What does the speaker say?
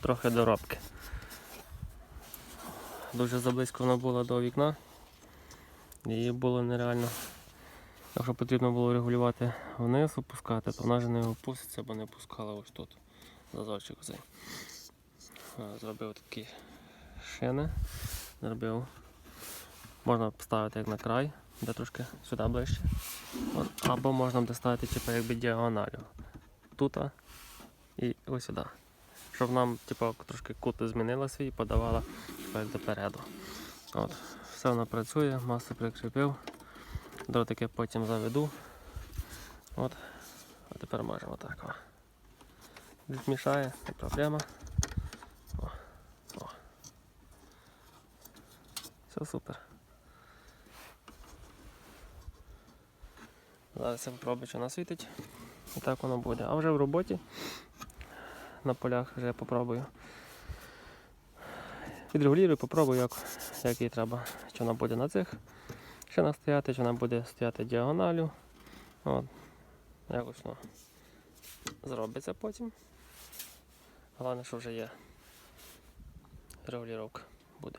трохи доробки. Дуже заблизько вона була до вікна. І було нереально. Якщо потрібно було регулювати вниз, опускати, то вона вже не опуститься, бо не пускала ось тут. Зазорчик цей. Е, Зробив такі шини. Зробив. Можна поставити як на край, де трошки сюди ближче. Або можна буде ставити типу, якби діагоналю. Тут і ось сюди. Щоб нам типу, трошки кут змінила свій і подавала як допереду. От. Все воно працює, масу прикріпив. Дротики потім заведу. От. А тепер можемо так. Відмішає, не проблема. О. О. Все супер. Зараз я попробую, що вона світить. І так воно буде. А вже в роботі на полях вже попробую. Відрегулюю, попробую, як, як їй треба. Чи вона буде на цих ще стояти, чи вона буде стояти діагоналю. От. Якось воно зробиться потім. Головне, що вже є регуліровка буде.